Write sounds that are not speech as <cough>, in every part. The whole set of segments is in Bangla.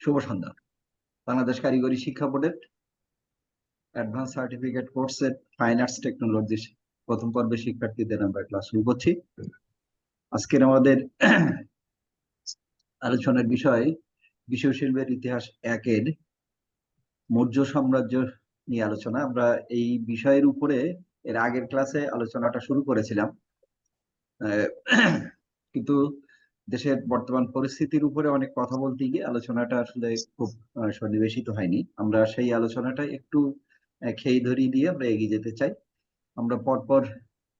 শুভ সন্ধ্যা। বাংলাদেশ কারিগরি শিক্ষা বোর্ডের অ্যাডভান্স সার্টিফিকেট কোর্সের ফাইন আর্টস টেকনোলজি প্রথম পর্বে শিক্ষার্থীদের আমরা ক্লাস শুরু করছি। আজকের আমাদের আলোচনার বিষয় বিশ্বশিল্পের ইতিহাস একের মৌর্য সাম্রাজ্য নিয়ে আলোচনা। আমরা এই বিষয়ের উপরে এর আগের ক্লাসে আলোচনাটা শুরু করেছিলাম। কিন্তু দেশের বর্তমান পরিস্থিতির উপরে অনেক কথা বলতে গিয়ে আলোচনাটা আসলে খুব সন্নিবেশিত হয়নি। আমরা সেই আলোচনাটা একটু খেই ধরি দিয়ে আমরা এগিয়ে যেতে চাই। আমরা পরপর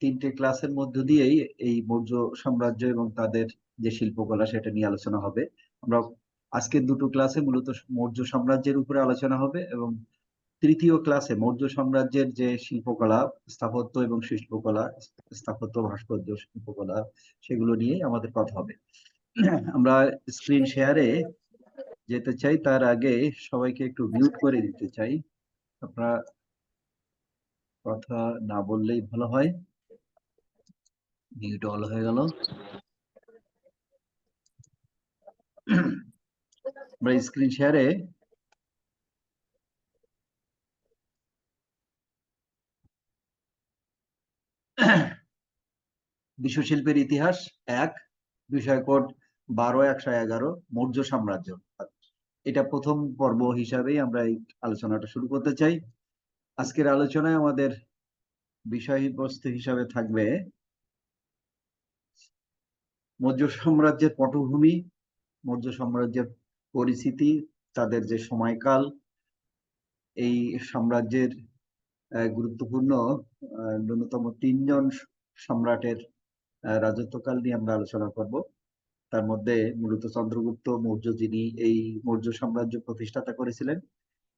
তিনটে ক্লাসের মধ্য দিয়েই এই মৌর্য সাম্রাজ্য এবং তাদের যে শিল্পকলা সেটা নিয়ে আলোচনা হবে। আমরা আজকের দুটো ক্লাসে মূলত মৌর্য সাম্রাজ্যের উপরে আলোচনা হবে এবং তৃতীয় ক্লাসে মৌর্য সাম্রাজ্যের যে শিল্পকলা, স্থাপত্য এবং শিল্পকলা, স্থাপত্য, ভাস্কর্য, শিল্পকলা, সেগুলো নিয়ে আমাদের কথা হবে। আমরা স্ক্রিন শেয়ারে যেতে চাই, তার আগে সবাইকে একটু মিউট করে দিতে চাই। আপনারা কথা না বললেই ভালো হয়। মিউট অল হয়ে গেল। আমরা স্ক্রিন শেয়ারে বিশ্বশিল্পের ইতিহাস এক বিষয় কোড বারো, একশো এগারো, মৌর্য সাম্রাজ্য। এটা প্রথম পর্ব হিসাবেই আমরা এই আলোচনাটা শুরু করতে চাই। আজকের আলোচনায় আমাদের বিষয়বস্তু হিসাবে থাকবে মৌর্য সাম্রাজ্যের পটভূমি, মৌর্য সাম্রাজ্যের পরিস্থিতি, তাদের যে সময়কাল, এই সাম্রাজ্যের গুরুত্বপূর্ণ ন্যূনতম তিনজন সম্রাটের রাজত্বকাল নিয়ে আমরা আলোচনা করব। তার মধ্যে মূলত চন্দ্রগুপ্ত, মৌর্য যিনি এই মৌর্য সাম্রাজ্য প্রতিষ্ঠাতা করেছিলেন,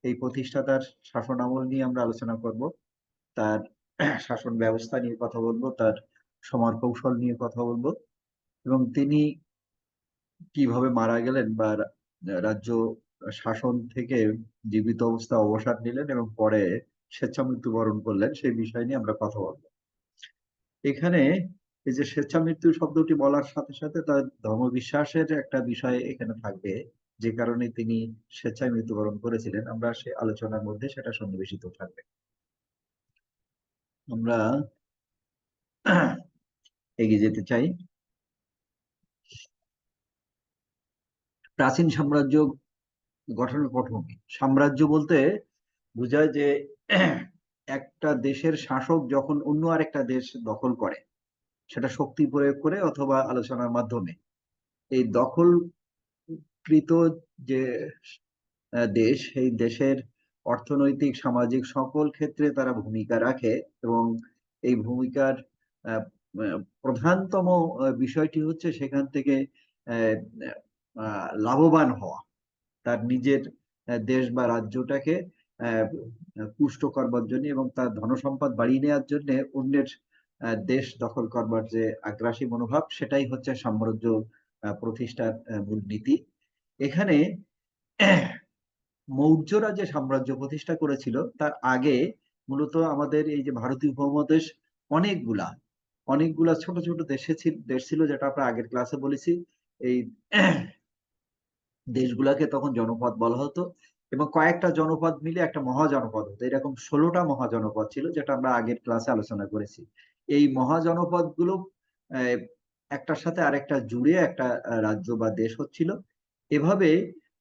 এই প্রতিষ্ঠাতার শাসন আমল নিয়ে আমরা আলোচনা করব। তার শাসন ব্যবস্থা নিয়ে কথা বলব, তার সমর কৌশল নিয়ে কথা বলব এবং তিনি কীভাবে মারা গেলেন বা রাজ্য শাসন থেকে জীবিত অবস্থা অবসর নিলেন এবং পরে স্বেচ্ছা মৃত্যুবরণ করলেন, সেই বিষয় নিয়ে আমরা কথা বলব। এখানে এই যে স্বেচ্ছা মৃত্যু শব্দটি বলার সাথে সাথে তার ধর্মবিশ্বাসের একটা বিষয় এখানে থাকবে, যে কারণে তিনি স্বেচ্ছায় মৃত্যুবরণ করেছিলেন। আমরা সে আলোচনার মধ্যে সেটা সন্নিবেশিত থাকবে। আমরা এগিয়ে যেতে চাই। প্রাচীন সাম্রাজ্য গঠনের পটভূমি সাম্রাজ্য বলতে বোঝায় যে <clears throat> একটা দেশের শাসক যখন অন্য আরেকটা দেশ দখল করে, সেটা শক্তি প্রয়োগ করে অথবা আলোচনার মাধ্যমে। এই দখলকৃত যে দেশ, সেই দেশের অর্থনৈতিক, সামাজিক সকল ক্ষেত্রে তারা ভূমিকা রাখে এবং এই ভূমিকার প্রধানতম বিষয়টি হচ্ছে সেখান থেকে লাভবান হওয়া। তার নিজের দেশ বা রাজ্যটাকে পুষ্ট করবার জন্য এবং তার ধনসম্পদ বাড়িয়ে নেওয়ার জন্য অন্যের দেশ দখল করবার যে আগ্রাসী মনোভাব, সেটাই হচ্ছে সাম্রাজ্য প্রতিষ্ঠার মূল নীতি। এখানে মৌর্যরা যে সাম্রাজ্য প্রতিষ্ঠা করেছিল, তার আগে মূলত আমাদের এই যে ভারতীয় উপমহাদেশ অনেকগুলা অনেকগুলা ছোট ছোট দেশে ছিল, দেশ ছিল যেটা আমরা আগের ক্লাসে বলেছি। এই দেশগুলাকে তখন জনপদ বলা হতো। এবং কয়েকটা জনপদ মিলে একটা মহাজনপদ হতো। এরকম ষোলোটা মহাজনপদ ছিল যেটা আমরা আগের ক্লাসে আলোচনা করেছি। এই মহাজনপদগুলো একটার সাথে আরেকটা জুড়ে একটা রাজ্য বা দেশ হচ্ছিল। এভাবে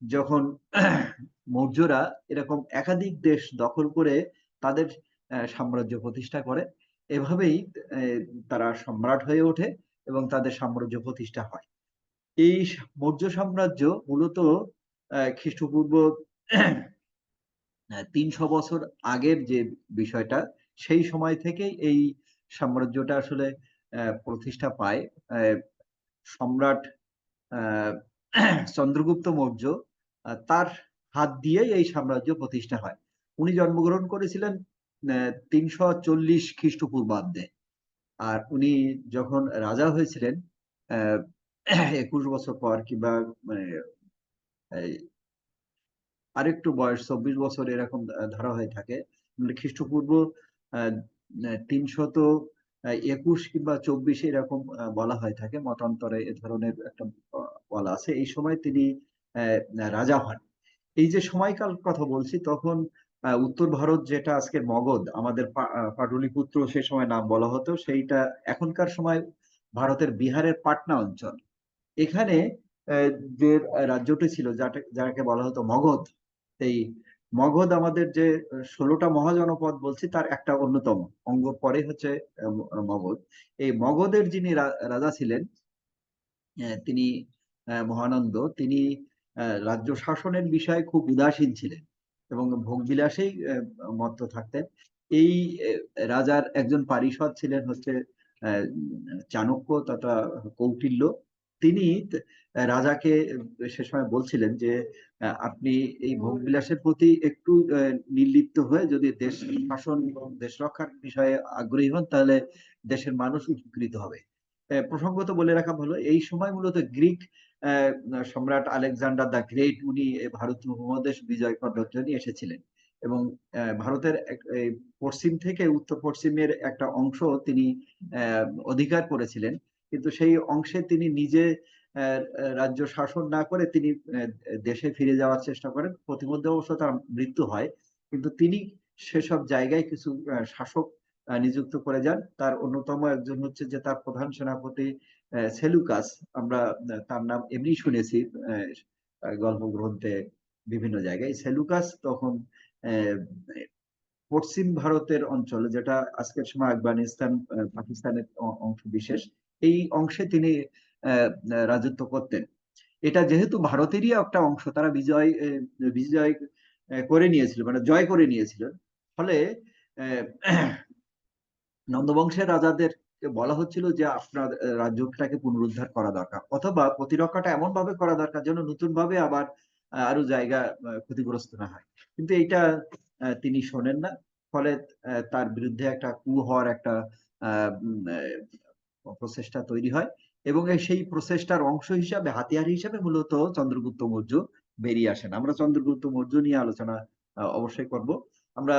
যখন <clears throat> মৌর্যরা এরকম একাধিক দেশ দখল করে তাদের সাম্রাজ্য প্রতিষ্ঠা করে, এভাবেই তারা সম্রাট হয়ে ওঠে এবং তাদের সাম্রাজ্য প্রতিষ্ঠা হয়। এই মৌর্য সাম্রাজ্য মূলত খ্রিস্টপূর্ব তিনশো বছর আগের যে বিষয়টা, সেই সময় থেকেই এই সাম্রাজ্যটা আসলে প্রতিষ্ঠা পায়। সম্রাট চন্দ্রগুপ্ত মৌর্য তার হাত দিয়েই এই সাম্রাজ্য প্রতিষ্ঠা হয়। উনি জন্মগ্রহণ করেছিলেন তিনশো চল্লিশ খ্রিস্টপূর্বাব্দে। আর উনি যখন রাজা হয়েছিলেন একুশ বছর পর কিংবা মানে আরেকটু বয়স, চব্বিশ বছর এরকম ধরা হয়ে থাকে। মানে খ্রিস্টপূর্ব তিনশত একুশ কিংবা চব্বিশে এরকম বলা হয়ে থাকে। মতান্তরে এ ধরনের একটা বলা আছে। এই সময় তিনি রাজা হন। এই যে সময়কাল কথা বলছি, তখন উত্তর ভারত যেটা আজকের মগধ, আমাদের পাটলিপুত্র সে সময় নাম বলা হতো, সেইটা এখনকার সময় ভারতের বিহারের পাটনা অঞ্চল। এখানে যে রাজ্যটি ছিল যাকে বলা হতো মগধ এই মগধ আমাদের যে ষোলোটা মহাজনপদ বলছি, তার একটা অন্যতম। অঙ্গ পরে হচ্ছে মগধ। এই মগধের যিনি রাজা ছিলেন তিনি মহানন্দ, তিনি রাজ্য শাসনের বিষয়ে খুব উদাসীন ছিলেন এবং ভোগবিলাসেই মত্ত থাকতেন। এই রাজার একজন পারিষদ ছিলেন হচ্ছে চাণক্য তথা কৌটিল্য। তিনি রাজাকে সে সময় বলছিলেন যে আপনি এই ভোগবিলাসের প্রতি একটু নির্লিপ্ত হয়ে যদি দেশ শাসন এবং দেশ রক্ষার বিষয়ে আগ্রহী হন, তাহলে দেশের মানুষ উপকৃত হবে। প্রসঙ্গত বলে রাখা ভালো, এই সময় মূলত গ্রিক সম্রাট আলেকজান্ডার দ্য গ্রেট, উনি ভারত উপমহাদেশ বিজয় করার জন্য এসেছিলেন। এবং ভারতের পশ্চিম থেকে উত্তর পশ্চিমের একটা অংশ তিনি অধিকার করেছিলেন। কিন্তু সেই অংশে তিনি নিজে রাজ্য শাসন না করে তিনি দেশে ফিরে যাওয়ার চেষ্টা করেন। প্রতিমধ্যে অবশ্য তার মৃত্যু হয়, কিন্তু তিনি সেসব জায়গায় কিছু শাসক নিযুক্ত করে যান। তার অন্যতম একজন হচ্ছে যে তার প্রধান সেনাপতি সেলুকাস। আমরা তার নাম এমনি শুনেছি গল্প গ্রন্থে বিভিন্ন জায়গায়। সেলুকাস তখন পশ্চিম ভারতের অঞ্চল, যেটা আজকের সময় আফগানিস্তান পাকিস্তানের অংশ বিশেষ। এই অংশে তিনি রাজত্ব করতেন। এটা যেহেতু ভারতেরই একটা অংশ, তারা বিজয় বিজয় করে নিয়েছিল মানে জয় করে নিয়েছিল। ফলে নন্দবংশের রাজাদের বলা হচ্ছিল যে, আপনার রাজ্যটাকে পুনরুদ্ধার করা দরকার, অথবা প্রতিরক্ষাটা এমন ভাবে করা দরকার যেন নতুন ভাবে আবার আরও জায়গা ক্ষতিগ্রস্ত না হয়। কিন্তু এইটা তিনি শোনেন না। ফলে তার বিরুদ্ধে একটা কু হওয়ার একটা প্রচেষ্টা তৈরি হয় এবং সেই প্রচেষ্টার অংশ হিসাবে, হাতিয়ার হিসাবে মূলত চন্দ্রগুপ্ত মৌর্য বেরিয়ে আসেন। আমরা চন্দ্রগুপ্ত মৌর্য নিয়ে আলোচনা অবশ্যই করব। আমরা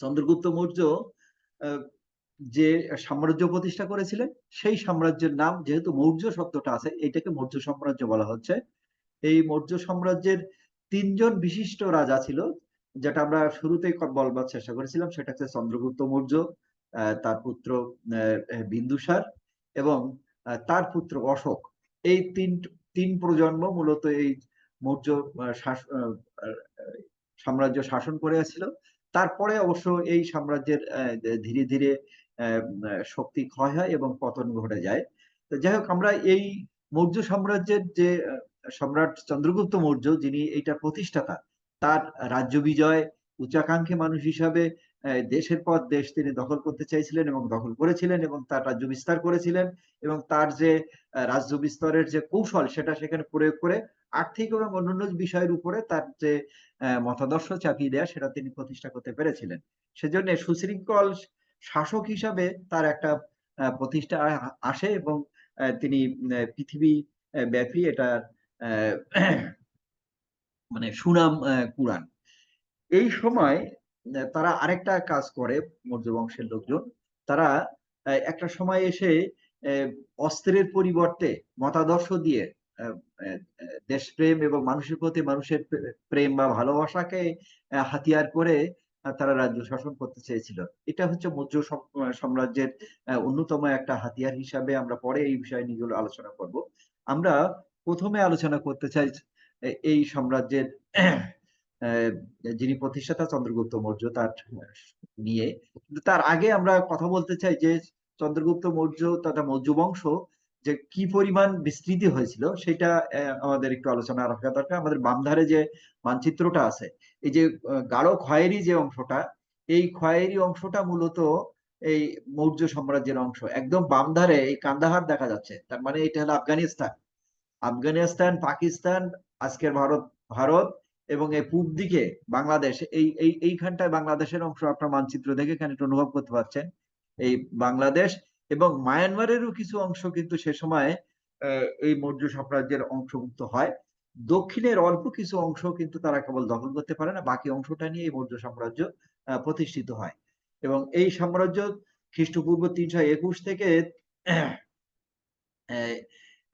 চন্দ্রগুপ্ত মৌর্য যে সাম্রাজ্য প্রতিষ্ঠা করেছিলেন, সেই সাম্রাজ্যের নাম যেহেতু মৌর্য শব্দটা আছে, এটাকে মৌর্য সাম্রাজ্য বলা হচ্ছে। এই মৌর্য সাম্রাজ্যের তিনজন বিশিষ্ট রাজা ছিল, যেটা আমরা শুরুতেই বলবার চেষ্টা করেছিলাম, সেটা হচ্ছে চন্দ্রগুপ্ত মৌর্য তার পুত্র বিন্দুসার এবং তার পুত্র অশোক। এই তিন তিন প্রজন্ম মূলত এই মৌর্য সাম্রাজ্য শাসন করে আসছিল। তারপরে অবশ্য এই সাম্রাজ্যের ধীরে ধীরে শক্তি ক্ষয় হয় এবং পতন ঘটে যায়। তো যাই হোক, আমরা এই মৌর্য সাম্রাজ্যের যে সম্রাট চন্দ্রগুপ্ত মৌর্য যিনি এইটা প্রতিষ্ঠাতা, তার রাজ্য বিজয়, উচ্চাকাঙ্ক্ষী মানুষ হিসাবে দেশের পর দেশ তিনি দখল করতে চাইছিলেন এবং দখল করেছিলেন এবং তার রাজ্য বিস্তার করেছিলেন এবং তার যে রাজ্য বিস্তারের যে কৌশল সেটা সেখানে প্রয়োগ করে আর্থিক এবং অন্যান্য বিষয়ের উপরে তার যে মতাদর্শ চাপিয়ে দেয়া সেটা তিনি প্রতিষ্ঠা করতে পেরেছিলেন। সেজন্য সুশৃঙ্খল শাসক হিসাবে তার একটা প্রতিষ্ঠা আসে এবং তিনি পৃথিবী ব্যাপী এটা মানে সুনাম কুরান এই সময় তারা আরেকটা কাজ করে, মৌর্য বংশের লোকজন। তারা একটা সময় এসে অস্ত্রের পরিবর্তে মতাদর্শ দিয়ে দেশপ্রেম এবং মানুষের প্রতি মানুষের প্রেম বা ভালোবাসাকে হাতিয়ার করে তারা রাজ্য শাসন করতে চেয়েছিল। এটা হচ্ছে মৌর্য সাম্রাজ্যের অন্যতম একটা হাতিয়ার হিসাবে আমরা পরে এই বিষয় নিয়ে আলোচনা করব। আমরা প্রথমে আলোচনা করতে চাই এই সাম্রাজ্যের যিনি প্রতিষ্ঠাতা চন্দ্রগুপ্ত মৌর্য তার নিয়ে। তার আগে আমরা কথা বলতে চাই যে চন্দ্রগুপ্ত মৌর্য তথা মৌর্য বংশ যে কি পরিমাণ বিস্তৃতি হয়েছিল সেটা আমাদের একটু আলোচনা রাখা দরকার। আমাদের বাম ধারে যে মানচিত্রটা আছে, এই যে গাঢ় খয়েরি যে অংশটা, এই খয়েরি অংশটা মূলত এই মৌর্য সাম্রাজ্যের অংশ। একদম বাম ধারে এই কান্দাহার দেখা যাচ্ছে। তার মানে এটা হলো আফগানিস্তান। আফগানিস্তান, পাকিস্তান, আজকের ভারত ভারত এবং এই পূব দিকে বাংলাদেশ, এই এই, এইখানটায় বাংলাদেশের অংশ আপনার মানচিত্র দেখে এখানে অনুভব করতে পারছেন। এই বাংলাদেশ এবং মায়ানমারেরও কিছু অংশ কিন্তু সে সময় এই মৌর্য সাম্রাজ্যের অংশভুক্ত হয়। দক্ষিণের অল্প কিছু অংশ কিন্তু তারা কেবল দখল করতে পারে না, বাকি অংশটা নিয়ে এই মৌর্য সাম্রাজ্য প্রতিষ্ঠিত হয়। এবং এই সাম্রাজ্য খ্রিস্টপূর্ব তিনশো একুশ থেকে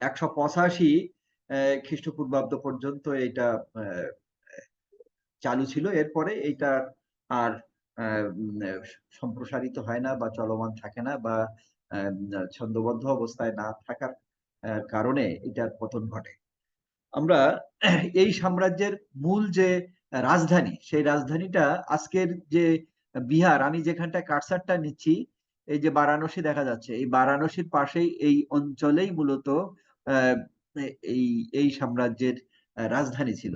একশো পঁচাশি খ্রিস্টপূর্বাব্দ পর্যন্ত এটা চালু ছিল। এরপরে এইটা আর সম্প্রসারিত হয় না বা চলমান থাকে না বা ছন্দবদ্ধ অবস্থায় না থাকার কারণে এটার পতন ঘটে। আমরা এই সাম্রাজ্যের মূল যে রাজধানী, সেই রাজধানীটা আজকের যে বিহার, আমি যেখানটা কারসারটা নিচ্ছি, এই যে বারাণসী দেখা যাচ্ছে, এই বারাণসীর পাশেই এই অঞ্চলেই মূলত এই এই সাম্রাজ্যের রাজধানী ছিল।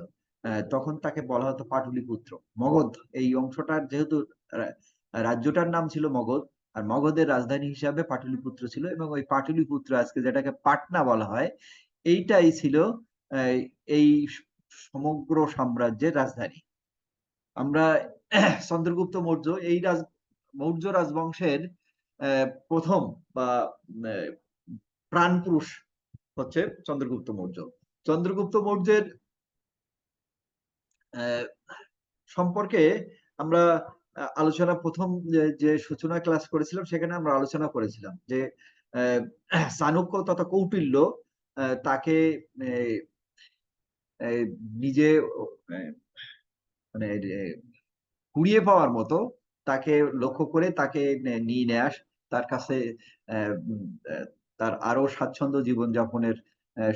তখন তাকে বলা হতো পাটুলিপুত্র, মগধ। এই অংশটার যেহেতু রাজ্যটার নাম ছিল মগধ, আর মগধের রাজধানী হিসাবে পাটুলিপুত্র ছিল এবং ওই পাটুলিপুত্র আজকে যেটাকে পাটনা বলা হয়, এইটাই ছিল এই সমগ্র সাম্রাজ্যের রাজধানী। আমরা <clears throat> চন্দ্রগুপ্ত মৌর্য, এই রাজ, মৌর্য রাজবংশের প্রথম বা প্রাণপুরুষ হচ্ছে চন্দ্রগুপ্ত মৌর্য। চন্দ্রগুপ্ত মৌর্যের সম্পর্কে আমরা আলোচনা প্রথম যে সূচনা ক্লাস করেছিলাম, সেখানে আমরা আলোচনা করেছিলাম যে চাণক্য তথা কৌটিল্য তাকে নিজে মানে কুড়িয়ে পাওয়ার মতো তাকে লক্ষ্য করে তাকে নিয়ে নেয়, তার কাছে তার আরও স্বাচ্ছন্দ্য জীবনযাপনের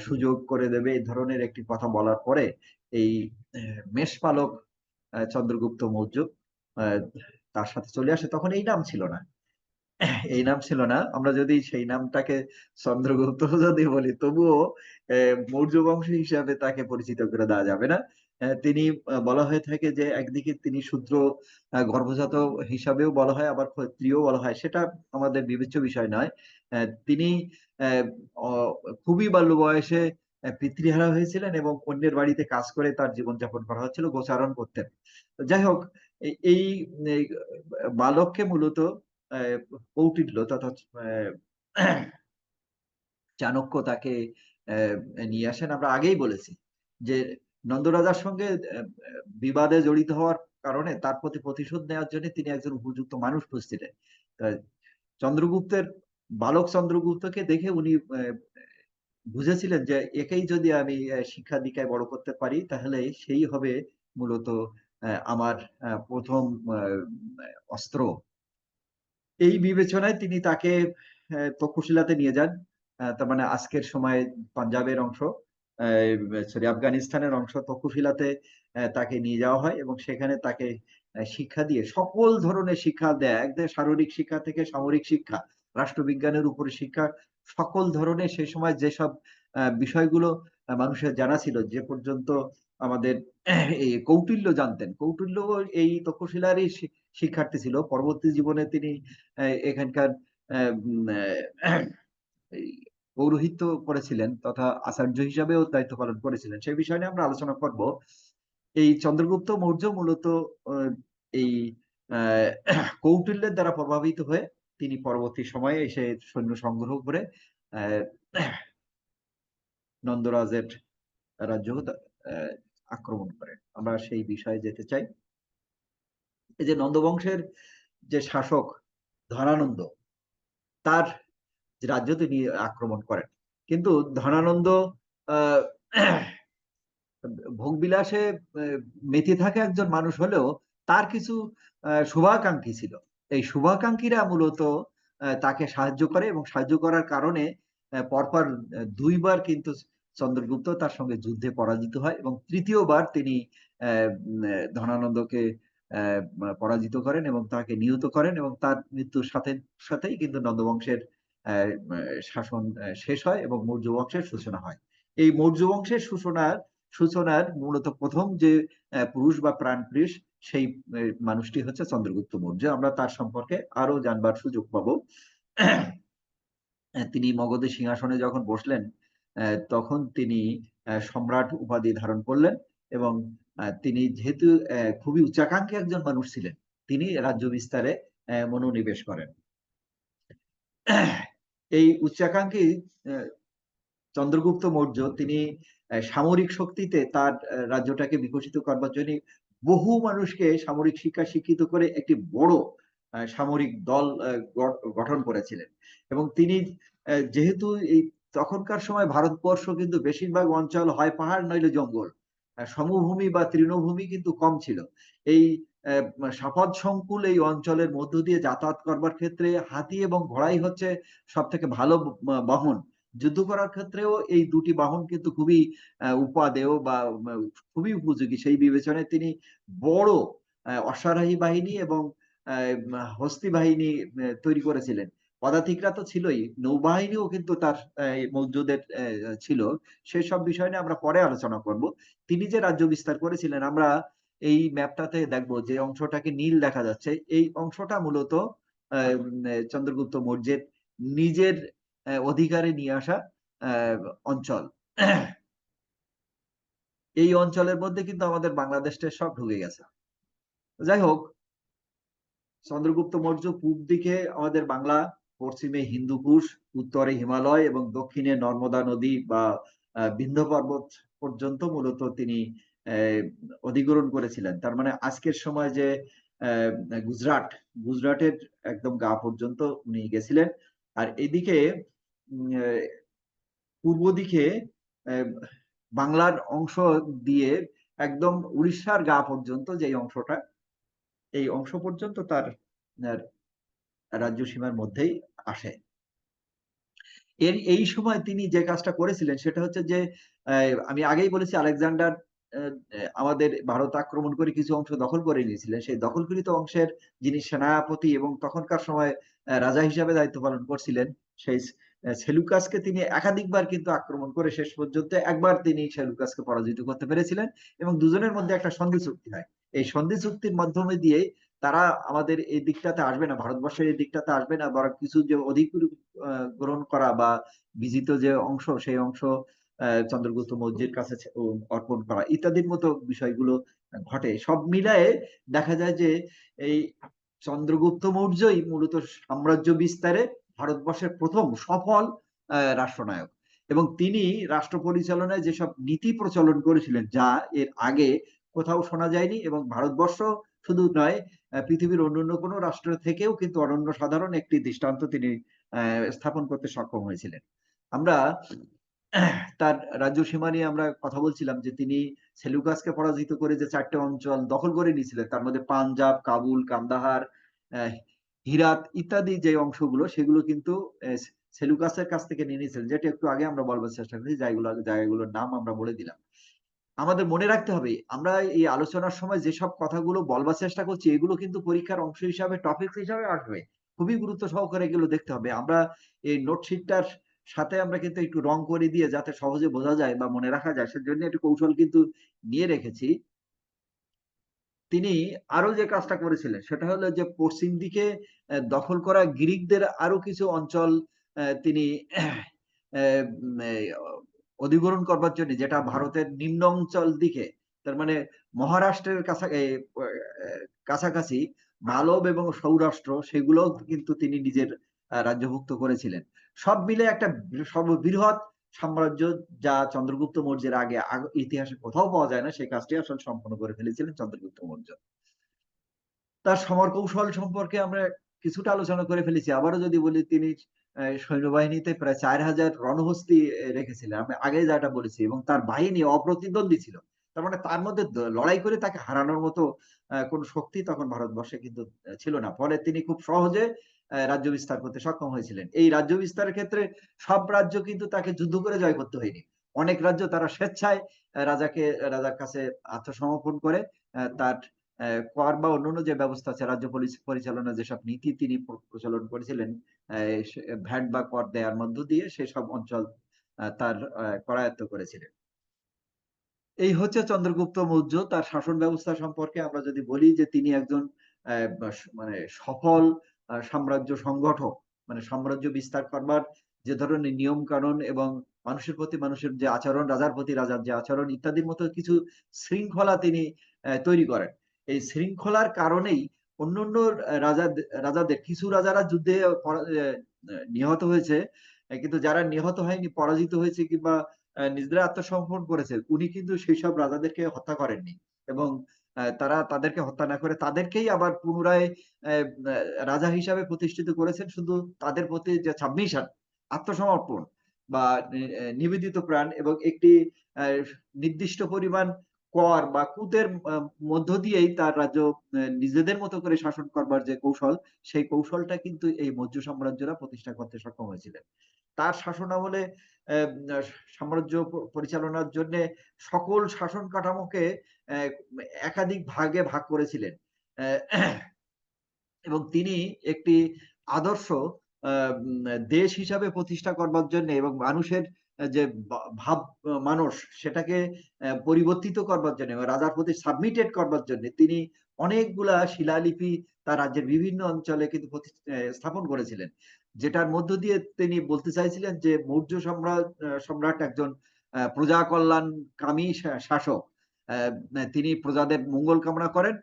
সুযোগ করে দেবে, এই ধরনের একটি কথা বলার পরে এই মেষপালক চন্দ্রগুপ্ত মৌর্য তার সাথে চলে আসে, তখন এই নাম ছিল না। এই নাম ছিল না। আমরা যদি সেই নামটাকে চন্দ্রগুপ্ত যদি বলি, তবুও মৌর্য বংশ হিসাবে তাকে পরিচিত করে দেওয়া যাবে না। তিনি বলা হয়ে থাকে যে, একদিকে তিনি শূদ্র গর্ভজাত হিসাবেও বলা হয়, আবার ক্ষত্রিয় বলা হয়। সেটা আমাদের বিবেচ্য বিষয় নয়। তিনি খুবই বাল্য বয়সে পিতৃহারা হয়েছিলেন এবং অন্যের বাড়িতে কাজ করে তার জীবনযাপন করা হচ্ছিল, গোচারণ করতেন। যাই হোক, এই বালককে মূলত তথা চাণক্য তাকে নিয়ে আসেন। আমরা আগেই বলেছি যে নন্দরাজার সঙ্গে বিবাদে জড়িত হওয়ার কারণে তার প্রতি প্রতিশোধ নেওয়ার জন্য তিনি একজন উপযুক্ত মানুষ খুঁজছিলেন। চন্দ্রগুপ্তের, বালক চন্দ্রগুপ্তকে দেখে উনি বুঝেছিলেন যে একেই যদি আমি শিক্ষা দীক্ষায় বড় করতে পারি, তাহলে সেই হবে মূলত আমার প্রথম অস্ত্র। এই বিবেচনায় তিনি তাকে তক্ষশিলাতে নিয়ে যান তার মানে আজকের সময় পাঞ্জাবের অংশ সরি, আফগানিস্তানের অংশ তক্ষশিলাতে তাকে নিয়ে যাওয়া হয় এবং সেখানে তাকে শিক্ষা দিয়ে সকল ধরনের শিক্ষা দেয়। একদম শারীরিক শিক্ষা থেকে সামরিক শিক্ষা, রাষ্ট্রবিজ্ঞানের উপরে শিক্ষা সকল ধরনের সেই সময় যেসব বিষয়গুলো মানুষের জানা ছিল, যে পর্যন্ত আমাদের কৌটিল্য জানতেন। কৌটিল্য এই তক্ষশিলারই শিক্ষার্থী ছিল। পরবর্তী জীবনে তিনি এখানকার পৌরোহিত্য করেছিলেন তথা আচার্য হিসাবেও দায়িত্ব পালন করেছিলেন। সেই বিষয় নিয়ে আমরা আলোচনা করব। এই চন্দ্রগুপ্ত মৌর্য মূলত এই কৌটিল্যের দ্বারা প্রভাবিত হয়ে তিনি পরবর্তী সময়ে এসে সৈন্য সংগ্রহ করে নন্দরাজের রাজ্য আক্রমণ করে আমরা সেই বিষয়ে যেতে চাই। এই যে নন্দবংশের যে শাসক ধনানন্দ, তার রাজ্য তিনি আক্রমণ করেন। কিন্তু ধনানন্দ ভোগবিলাসে মেতে থাকে একজন মানুষ হলেও তার কিছু শুভাকাঙ্ক্ষী ছিল। এই শুভাকাঙ্ক্ষীরা মূলত তাকে সাহায্য করে এবং সাহায্য করার কারণে পরপর দুইবার কিন্তু চন্দ্রগুপ্ত তার সঙ্গে যুদ্ধে পরাজিত হয় এবং তৃতীয়বার তিনি ধনানন্দকে পরাজিত করেন এবং তাকে নিহত করেন এবং তার মৃত্যুর সাথে, সাথেই কিন্তু নন্দবংশের শাসন শেষ হয় এবং মৌর্য বংশের সূচনা হয়। এই মৌর্য বংশের সূচনার সূচনার মূলত প্রথম যে পুরুষ বা প্রাণ পুরুষ, সেই মানুষটি হচ্ছে চন্দ্রগুপ্ত মৌর্য। আমরা তার সম্পর্কে আরও জানবার সুযোগ পাব। তিনি মগধের সিংহাসনে যখন বসলেন তখন তিনি সম্রাট উপাধি ধারণ করলেন এবং তিনি যেহেতু খুবই উচ্চাকাঙ্ক্ষী একজন মানুষ ছিলেন, তিনি রাজ্য বিস্তারে মনোনিবেশ করেন। এই উচ্চাকাঙ্ক্ষী চন্দ্রগুপ্ত মৌর্য, তিনি সামরিক শক্তিতে তার রাজ্যটাকে বিকশিত করবার জন্য বহু মানুষকে সামরিক শিক্ষা শিক্ষিত করে একটি বড় সামরিক দল গঠন করেছিলেন। এবং তিনি যেহেতু এই তখনকার সময় ভারতবর্ষ কিন্তু বেশিরভাগ অঞ্চল হয় পাহাড়, নইলে জঙ্গল। সমভূমি বা তৃণভূমি কিন্তু কম ছিল। এই সাপদ সংকুল এই অঞ্চলের মধ্য দিয়ে যাতায়াত করবার ক্ষেত্রে হাতি এবং ঘোড়াই হচ্ছে সব থেকে ভালো বাহন। যুদ্ধ করার ক্ষেত্রেও এই দুটি বাহন কিন্তু খুবই উপাদেয় বা খুবই উপযোগী। সেই বিবেচনায় তিনি বড় অশ্বারোহী বাহিনী এবং হস্তি বাহিনী তৈরি করেছিলেন। পদাতিকরা তো ছিলই, নৌবাহিনীও কিন্তু তার মৌর্যদের ছিল। সেই সব বিষয় নিয়ে আমরা পরে আলোচনা করব। তিনি যে রাজ্য বিস্তার করেছিলেন, আমরা এই ম্যাপটাতে দেখব যে অংশটাকে নীল দেখা যাচ্ছে। এই অংশটা মূলত চন্দ্রগুপ্ত মৌর্যের নিজের অধিকারে নিয়ে আসা অঞ্চল। এই অঞ্চলের মধ্যে কিন্তু আমাদের বাংলাদেশটা সব ঢুকে গেছে। যাই হোক চন্দ্রগুপ্ত মৌর্য পূব দিকে আমাদের বাংলা পশ্চিমে হিন্দুকুশ উত্তরে হিমালয় এবং দক্ষিণে নর্মদা নদী বা আহ, বিন্ধ্য পর্বত পর্যন্ত মূলত তিনি অধিগ্রহণ করেছিলেন। তার মানে আজকের সময় যে গুজরাট গুজরাটের একদম গা পর্যন্ত উনি গেছিলেন। আর এদিকে পূর্ব দিকে বাংলার অংশ দিয়ে একদম উড়িষ্যার গা পর্যন্ত যে অংশটা, এই অংশ পর্যন্ত তার রাজ্য সীমার মধ্যেই আসে। এর, এই সময় তিনি যে কাজটা করেছিলেন সেটা হচ্ছে যে আমি আগেই বলেছি আলেকজান্ডার আমাদের ভারত আক্রমণ করে কিছু অংশ দখল করে নিয়েছিলেন। সেই দখলকৃত অংশের যিনি সেনাপতি এবং তখনকার সময় রাজা হিসাবে দায়িত্ব পালন করছিলেন, সেই সেলুকাসকে তিনি একাধিকবার কিন্তু আক্রমণ করে শেষ পর্যন্ত একবার তিনি সেলুকাসকে পরাজিত করতে পেরেছিলেন এবং দুজনের মধ্যে একটা সন্ধি চুক্তি হয়। এই সন্ধি চুক্তির মাধ্যমে দিয়ে তারা আমাদের এই দিকটাতে আসবে না, ভারতবর্ষের এই দিকটাতে আসবে না, বরং কিছু যে অধিক গ্রহণ করা বা বিজিত যে অংশ, সেই অংশ চন্দ্রগুপ্ত মৌর্যের কাছে অর্পণ করা ইত্যাদির মতো বিষয়গুলো ঘটে। সব মিলায়ে দেখা যায় যে এই চন্দ্রগুপ্ত মৌর্যই মূলত সাম্রাজ্য বিস্তারে ভারতবর্ষের প্রথম সফল রাষ্ট্রনায়ক। এবং তিনি রাষ্ট্র পরিচালনায় যেসব নীতি প্রচলন করেছিলেন যা এর আগে কোথাও শোনা যায়নি এবং ভারতবর্ষ শুধু নয় পৃথিবীর অন্যান্য কোনো রাষ্ট্র থেকেও কিন্তু অনন্য সাধারণ একটি দৃষ্টান্ত তিনি স্থাপন করতে সক্ষম হয়েছিলেন। আমরা তার রাজ্য সীমা নিয়ে আমরা কথা বলছিলাম যে তিনি সেলুকাসকে পরাজিত করে যে চারটে অঞ্চল দখল করে নিয়েছিলেন তার মধ্যে পাঞ্জাব কাবুল কান্দাহার আহ, হিরাত ইত্যাদি যে অংশগুলো, সেগুলো কিন্তু সেলুকাসের কাছ থেকে নিয়ে নিয়েছিলেন, যেটা একটু আগে আমরা বলবার চেষ্টা করেছি জায়গাগুলো জায়গাগুলোর নাম আমরা বলে দিলাম। আমাদের মনে রাখতে হবে, আমরা এই আলোচনার সময় যেসব কথাগুলো বলবার চেষ্টা করছি, এগুলো কিন্তু পরীক্ষার অংশ হিসাবে টপিক হিসাবে আসবে। খুবই গুরুত্ব সহকারে এগুলো দেখতে হবে। আমরা এই নোটশিটটার সাথে আমরা কিন্তু একটু রং করে দিয়ে যাতে সহজে বোঝা যায় বা মনে রাখা যায়, সেজন্য একটু কৌশল কিন্তু নিয়ে রেখেছি। তিনি আরও যে কাজটা করেছিলেন, সেটা হলো যে পশ্চিম দিকে দখল করা গ্রিকদের আরও কিছু অঞ্চল তিনি অধিগ্রহণ করবার জন্য, যেটা ভারতের নিম্ন অঞ্চল দিকে, তার মানে মহারাষ্ট্রের কাছা কাছাকাছি মালব এবং সৌরাষ্ট্র সেগুলো কিন্তু তিনি নিজের রাজ্যভুক্ত করেছিলেন। সব মিলে একটা সর্ববৃহৎ সাম্রাজ্য যা চন্দ্রগুপ্ত মৌর্যের আগে ইতিহাসে কোথাও পাওয়া যায় না, সেই কাজটি আসলে সম্পন্ন করে ফেলেছিলেন চন্দ্রগুপ্ত মৌর্য। তার সমর কৌশল সম্পর্কে আমরা কিছুটা আলোচনা করে ফেলেছি। আবারও যদি বলি, তিনি সৈন্যবাহিনীতে প্রায় চার হাজার রণহস্তি রেখেছিলেন। আমি আগে যেটা বলেছি এবং তার বাহিনী অপ্রতিদ্বন্দ্বী ছিল। তার মানে তার মধ্যে লড়াই করে তাকে হারানোর মতো কোনো শক্তি তখন ভারতবর্ষে কিন্তু ছিল না। ফলে তিনি খুব সহজে রাজ্য বিস্তার করতে সক্ষম হয়েছিলেন। এই রাজ্য বিস্তারের ক্ষেত্রে সব রাজ্য কিন্তু তাকে যুদ্ধ করে জয় করতে হয়নি। অনেক রাজ্য তারা স্বেচ্ছায় রাজাকে, রাজার কাছে আত্মসমর্পণ করে তার কর বা অন্যান্য যে ব্যবস্থা আছে, রাজ্য পরিচালনা যেসব নীতি তিনি প্রচলন করেছিলেন ভ্যাট বা কর দেওয়ার মধ্য দিয়ে সেসব অঞ্চল তার করায়ত্ত করেছিলেন। এই হচ্ছে চন্দ্রগুপ্ত মৌর্য। তার শাসন ব্যবস্থা সম্পর্কে আমরা যদি বলি যে তিনি একজন মানে সফল সাম্রাজ্য সংগঠক মানে সাম্রাজ্য বিস্তার করবার যে ধরনের নিয়ম কানুন এবং মানুষের প্রতি মানুষের যে আচরণ, রাজার প্রতি রাজার যে আচরণ ইত্যাদির মতো কিছু শৃঙ্খলা তিনি তৈরি করেন। এই শৃঙ্খলার কারণেই অন্যান্য রাজা, রাজাদের, কিছু রাজারা যুদ্ধে নিহত হয়েছে কিন্তু যারা নিহত হয়নি, পরাজিত হয়েছে কিংবা নিজেরা আত্মসমর্পণ করেছে, উনি কিন্তু সেই সব রাজাদেরকে হত্যা করেননি। এবং তারা তাদেরকে হত্যা না করে তাদেরকেই আবার পুনরায় রাজা হিসাবে প্রতিষ্ঠিত করেছেন শুধু তাদের প্রতি যে সাবমিশন আত্মসমর্পণ বা নিবেদিত প্রাণ এবং একটি নির্দিষ্ট পরিমাণ কর বা কুতের মধ্য দিয়েই তার রাজ্য নিজেদের মতো করে শাসন করবার যে কৌশল, সেই কৌশলটা কিন্তু এই মৌর্য সাম্রাজ্যরা প্রতিষ্ঠা করতে সক্ষম হয়েছিলেন। তার শাসন আমলে সাম্রাজ্য পরিচালনার জন্য সকল শাসন কাঠামোকে একাধিক ভাগে ভাগ করেছিলেন। এবং তিনি একটি আদর্শ দেশ হিসাবে প্রতিষ্ঠা করবার জন্য এবং মানুষের যে ভাব, মানুষ সেটাকে পরিবর্তিত করবার জন্য রাজার প্রতি সাবমিটেড করবার জন্য তিনি অনেকগুলা শিলালিপি তার রাজ্যের বিভিন্ন অঞ্চলে কিন্তু স্থাপন করেছিলেন। যেটার মধ্য দিয়ে তিনি বলতে চাইছিলেন যে মৌর্য সম্রাট সম্রাট একজন প্রজা কল্যাণ কামী শাসক। তিনি প্রজাদের মঙ্গল কামনা করেন।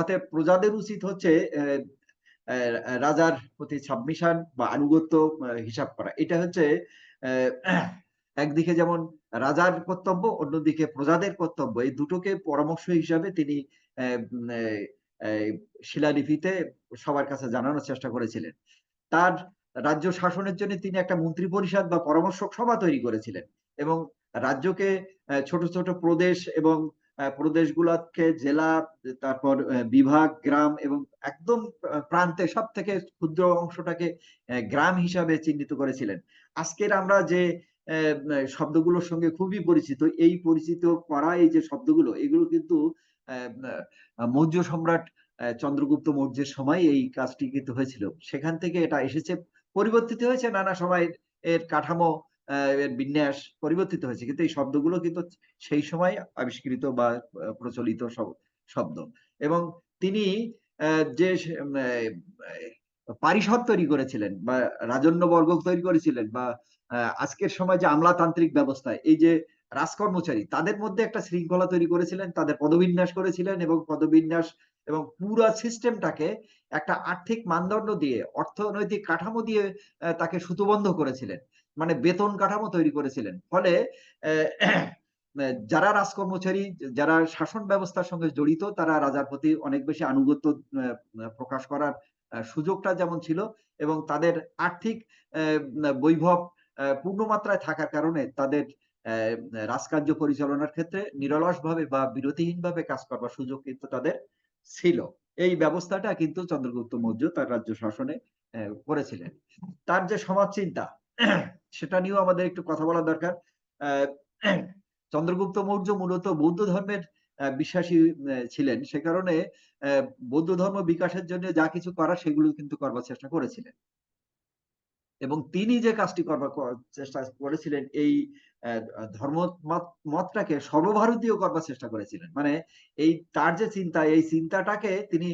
অতএব প্রজাদের উচিত হচ্ছে রাজার প্রতি সাবমিশন বা আনুগত্য হিসাব করা। এটা হচ্ছে একদিকে যেমন রাজার কর্তব্য, অন্যদিকে প্রজাদের কর্তব্য। এই দুটোকে পরামর্শ হিসাবে তিনি শিলালিপিতে সবার কাছে জানানোর চেষ্টা করেছিলেন। তার রাজ্য শাসনের জন্য তিনি একটা মন্ত্রী পরিষদ বা পরামর্শক সভা তৈরি করেছিলেন এবং রাজ্যকে ছোট ছোট প্রদেশ এবং প্রদেশগুলোকে, জেলা, তারপর বিভাগ, গ্রাম এবং একদম প্রান্তে সব থেকে ক্ষুদ্র অংশটাকে গ্রাম হিসাবে চিহ্নিত করেছিলেন। আজকের আমরা যে শব্দগুলোর সঙ্গে খুবই পরিচিত। এই পরিচিত করা এই যে শব্দগুলো, এগুলো কিন্তু মৌর্য সম্রাট চন্দ্রগুপ্ত মৌর্যের সময় এই কাজটি কিন্তু হয়েছিল। সেখান থেকে এটা এসেছে, পরিবর্তিত হয়েছে, নানা সময় এর কাঠামো এর বিন্যাস পরিবর্তিত হয়েছে। কিন্তু এই শব্দগুলো কিন্তু সেই সময় আবিষ্কৃত বা প্রচলিত শব্দ। এবং তিনি যে পারিষদ তৈরি করেছিলেন বা রাজন্য বর্গ তৈরি করেছিলেন বা আজকের সময় যে আমলাতান্ত্রিক ব্যবস্থা, এই যে রাজকর্মচারী, তাদের মধ্যে একটা শৃঙ্খলা তৈরি করেছিলেন, তাদের পদবিন্যাস করেছিলেন এবং পদবিন্যাস এবং পুরো সিস্টেমটাকে একটা আর্থিক মানদণ্ড দিয়ে, অর্থনৈতিক কাঠামো দিয়ে তাকে সুতবন্ধ করেছিলেন। মানে বেতন কাঠামো তৈরি করেছিলেন। ফলে যারা রাজকর্মচারী, যারা শাসন ব্যবস্থার সঙ্গে জড়িত, তারা রাজার প্রতি অনেক বেশি আনুগত্য প্রকাশ করার সুযোগটা যেমন ছিল এবং তাদের আর্থিক বৈভব পূর্ণমাত্রায় থাকার কারণে তাদের রাজকার্য পরিচালনার ক্ষেত্রে নিরলসভাবে বা বিরতিহীনভাবে কাজ করবার সুযোগ কিন্তু তাদের ছিল। এই ব্যবস্থাটা কিন্তু চন্দ্রগুপ্ত মৌর্য তার রাজ্য শাসনে করেছিলেন। তার যে সমাজ চিন্তা সেটা নিয়েও আমাদের একটু কথা বলা দরকার। চন্দ্রগুপ্ত মৌর্য মূলত বৌদ্ধ ধর্মের বিশ্বাসী ছিলেন। সে কারণে বৌদ্ধ ধর্ম বিকাশের জন্য যা কিছু করা সেগুলো কিন্তু করবার চেষ্টা করেছিলেন। এবং তিনি যে কাজটি করবার চেষ্টা করেছিলেন, এই ধর্ম মতটাকে সর্বভারতীয় করবার চেষ্টা করেছিলেন। মানে এই তার যে চিন্তা, এই চিন্তাটাকে তিনি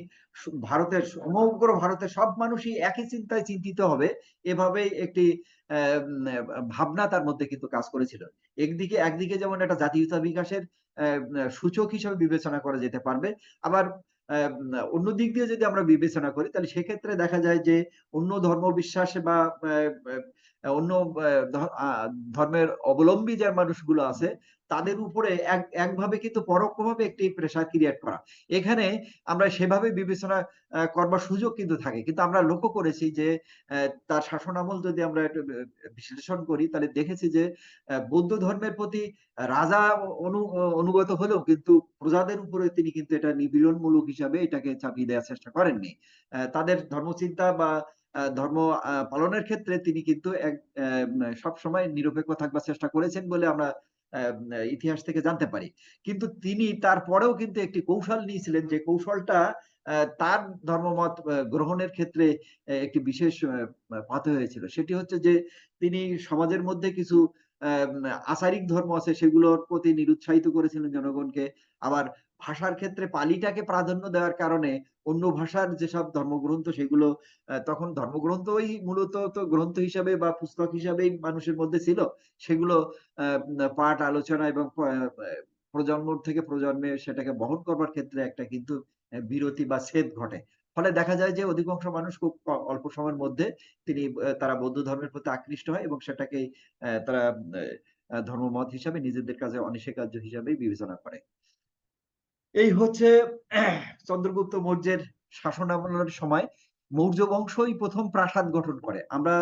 ভারতের সমগ্র ভারতের সব মানুষই একই চিন্তায় চিন্তিত হবে, এভাবেই একটি ভাবনা তার মধ্যে কিন্তু কাজ করেছিল। একদিকে একদিকে যেমন একটা জাতীয়তা বিকাশের সূচক হিসেবে বিবেচনা করা যেতে পারবে, আবার অন্য দিক দিয়ে যদি আমরা বিবেচনা করি, তাহলে সেক্ষেত্রে দেখা যায় যে অন্য ধর্ম বিশ্বাস বা অন্য ধর্মের অবলম্বী যে মানুষগুলো আছে, তাদের উপরে এক, একভাবে কিন্তু পরোক্ষভাবে একটি প্রেশার ক্রিয়েট করা। এখানে আমরা সেভাবে বিবেচনা করবার সুযোগ কিন্তু থাকে। কিন্তু আমরা লক্ষ্য করেছি যে তার শাসন আমল যদি আমরা একটু বিশ্লেষণ করি, তাহলে দেখেছি যে বৌদ্ধ ধর্মের প্রতি রাজা অনু, অনুগত হলেও কিন্তু প্রজাদের উপরে তিনি কিন্তু এটা নিপীড়নমূলক হিসাবে এটাকে চাপিয়ে দেওয়ার চেষ্টা করেননি। তাদের ধর্মচিন্তা বা ধর্ম পালনের ক্ষেত্রে তিনি কিন্তু এক সব সময় নিরপেক্ষ থাকবার চেষ্টা করেছেন বলে আমরা ইতিহাস থেকে জানতে পারি। কিন্তু তিনি তারপরেও কিন্তু একটি কৌশল নিয়েছিলেন যে কৌশলটা তার ধর্মমত গ্রহণের ক্ষেত্রে একটি বিশেষ পাতে হয়েছিল। সেটি হচ্ছে যে তিনি সমাজের মধ্যে কিছু আচারিক ধর্ম আছে, সেগুলোর প্রতি নিরুৎসাহিত করেছিলেন জনগণকে। আবার ভাষার ক্ষেত্রে পালিটাকে প্রাধান্য দেওয়ার কারণে অন্য ভাষার যেসব ধর্মগ্রন্থ, সেগুলো তখন ধর্মগ্রন্থই মূলত তো গ্রন্থ হিসাবে বা পুস্তক হিসাবেই মানুষের মধ্যে ছিল। সেগুলো পাঠ, আলোচনা এবং প্রজন্ম থেকে প্রজন্মে সেটাকে বহন করবার ক্ষেত্রে একটা কিন্তু বিরতি বা ছেদ ঘটে। ফলে দেখা যায় যে অধিকাংশ মানুষ খুব অল্প সময়ের মধ্যে তিনি তারা বৌদ্ধ ধর্মের প্রতি আকৃষ্ট হয় এবং সেটাকে তারা ধর্মমত হিসাবে নিজেদের কাছে অনিষেকার্য হিসাবে বিবেচনা করে। এই হচ্ছে, চন্দ্রগুপ্ত মৌর্যের শাসন আমলের সময়। মৌর্য বংশই প্রথম প্রাসাদ গঠন করে। আমরা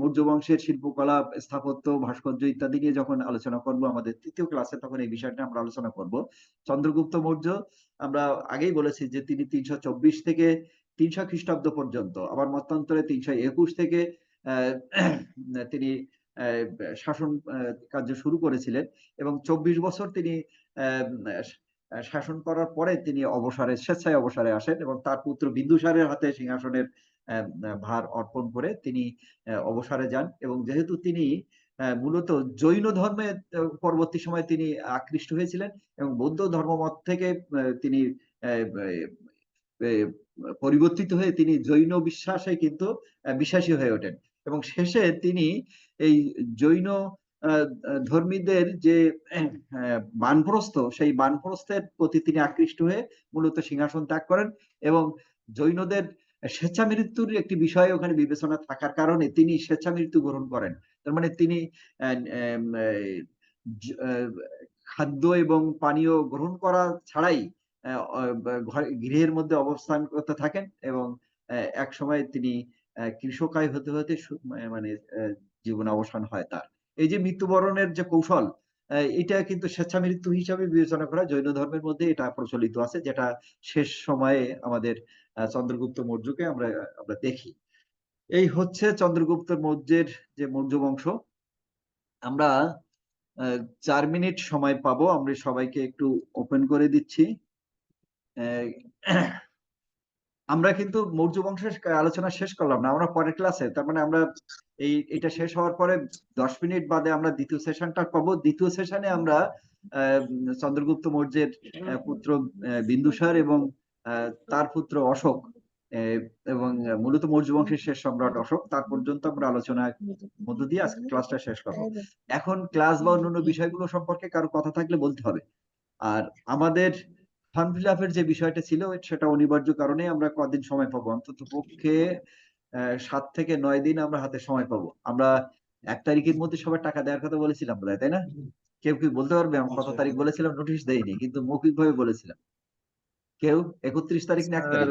মৌর্য বংশের শিল্পকলা, স্থাপত্য, ভাস্কর্য ইত্যাদি নিয়ে যখন আলোচনা করব, আমাদের তৃতীয় ক্লাসে তখন এই বিষয়টা আমরা আলোচনা করব। চন্দ্রগুপ্ত মৌর্য, আমরা আগেই বলেছি যে তিনি তিনশো চব্বিশ থেকে তিনশো খ্রিস্টাব্দ পর্যন্ত আবার মতান্তরে তিনশো একুশ থেকে তিনি শাসন কার্য শুরু করেছিলেন এবং চব্বিশ বছর তিনি শাসন করার পরে তিনি অবসরে, স্বেচ্ছায় অবসরে আসেন এবং তার পুত্র বিন্দুসারের হাতে সিংহাসনের ভার অর্পণ করে তিনি অবসরে যান এবং যেহেতু তিনি মূলত জৈন ধর্মে পরবর্তী সময়ে তিনি আকৃষ্ট হয়েছিলেন এবং বৌদ্ধ ধর্মমত থেকে তিনি পরিবর্তিত হয়ে তিনি জৈন বিশ্বাসে কিন্তু বিশ্বাসী হয়ে ওঠেন এবং শেষে তিনি এই জৈন ধর্মীদের যে আহ, বানপ্রস্থ সেই বানপ্রস্থের প্রতি তিনি আকৃষ্ট হয়ে মূলত সিংহাসন ত্যাগ করেন এবং জৈনদের স্বেচ্ছা মৃত্যুর একটি বিষয় ওখানে বিবেচনা থাকার কারণে তিনি স্বেচ্ছা মৃত্যু গ্রহণ করেন। তার মানে তিনি খাদ্য এবং পানীয় গ্রহণ করা ছাড়াই গৃহের মধ্যে অবস্থান করতে থাকেন এবং এক সময় তিনি কৃষকায় হতে হতে মানে জীবন অবসান হয় তার। এই যে মৃত্যুবরণের যে কৌশল এটা কিন্তু স্বেচ্ছা মৃত্যু হিসাবে বিবেচনা করা, জৈন ধর্মের মধ্যে এটা প্রচলিত আছে, যেটা শেষ সময়ে আমাদের চন্দ্রগুপ্ত মৌর্যকে আমরা আমরা দেখি। এই হচ্ছে চন্দ্রগুপ্ত মৌর্যের যে মৌর্য বংশ। আমরা চার মিনিট সময় পাবো, আমরা সবাইকে একটু ওপেন করে দিচ্ছি। আমরা কিন্তু মৌর্য বংশের আলোচনা শেষ করলাম না, আমরা পরের ক্লাসে তার মানে আমরা এই, এটা শেষ হওয়ার পরে দশ মিনিট বাদে আমরা দ্বিতীয় সেশনটা পাবো। দ্বিতীয় সেশনে আমরা চন্দ্রগুপ্ত মৌর্যের পুত্র বিন্দুসার এবং তার পুত্র অশোক এবং মূলত মৌর্য বংশের শেষ সম্রাট অশোক, তার পর্যন্ত আমরা আলোচনার মধ্য দিয়ে আজকে ক্লাসটা শেষ করব। এখন ক্লাস বা অন্যান্য বিষয়গুলো সম্পর্কে কারও কথা থাকলে বলতে হবে। আর আমাদের ফর্ম ফিল আপের যে বিষয়টা ছিল সেটা অনিবার্য কারণে আমরা কদিন সময় পাবো? অন্তত পক্ষে সাত থেকে নয় দিন আমরা হাতে সময় পাবো। আমরা এক তারিখের মধ্যে সবার টাকা দেওয়ার কথা বলেছিলাম বোধ তাই না? কেউ কি বলতে পারবে? আমি কত তারিখ বলেছিলাম নোটিশ দেয়নি কিন্তু মৌখিক ভাবে বলেছিলাম। কেউ একত্রিশ তারিখ না এক তারিখ?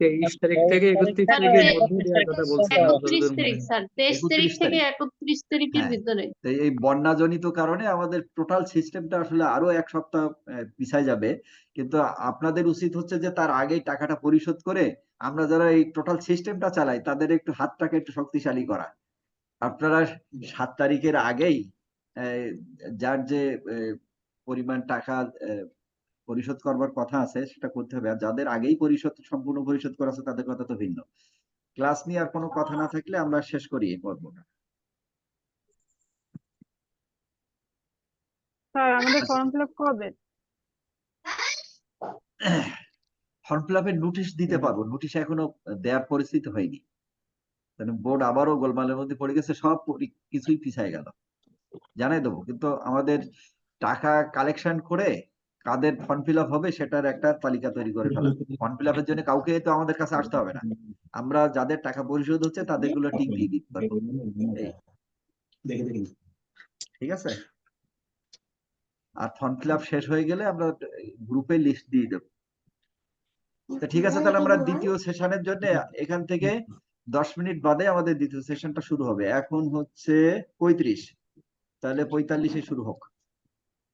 তেইশ তারিখ থেকে একত্রিশ তারিখের মধ্যে দেওয়ার কথা বলছিলাম একত্রিশ তারিখ স্যার তেইশ তারিখ থেকে একত্রিশ তারিখের হ্যাঁ। ভিতরে। এই বন্যাজনিত কারণে আমাদের টোটাল সিস্টেমটা আসলে আরও এক সপ্তাহ পিছায় যাবে। কিন্তু আপনাদের উচিত হচ্ছে যে তার আগেই টাকাটা পরিশোধ করে আমরা যারা এই টোটাল সিস্টেমটা চালাই তাদের একটু হাতটাকে একটু শক্তিশালী করা। আপনারা সাত তারিখের আগেই আহ, যার যে আহ, পরিমাণ টাকা আহ, পরিশোধ করবার কথা আছে সেটা করতে হবে। আর যাদের আগেই পরিশোধ সম্পূর্ণ পরিশোধ করা আছে তাদের কথা তো ভিন্ন। ক্লাস নিয়ে আর কোনো কথা না থাকলে আমরা শেষ করি এই পর্বটা। স্যার আমাদের ফর্ম ফিল আপ কবে? ফর্ম ফিল আপের নোটিশ দিতে পারব। নোটিশ এখনও দেওয়ার পরিস্থিতি হয়নি। বোর্ড আবারও গোলমালের মধ্যে পড়ে গেছে সব কিছুই পিছায় গেল। জানাই দেবো কিন্তু আমাদের টাকা কালেকশন করে কাদের ফর্ম ফিল আপ হবে সেটার একটা তালিকা তৈরি করে ফেলা। ফর্ম ফিল আপের জন্য কাউকে তো আমাদের কাছে আসতে হবে না। আমরা যাদের টাকা পরিশোধ হচ্ছে তাদেরগুলো টিক দিয়ে দিতে পারব। ঠিক আছে? আর ফর্ম ফিল আপ শেষ হয়ে গেলে আমরা গ্রুপে লিস্ট দিয়ে দেবো। তো ঠিক আছে তাহলে আমরা দ্বিতীয় সেশনের জন্য এখান থেকে দশ মিনিট বাদে আমাদের দ্বিতীয় সেশনটা শুরু হবে। এখন হচ্ছে পঁয়ত্রিশ। তাহলে পঁয়তাল্লিশে শুরু হোক।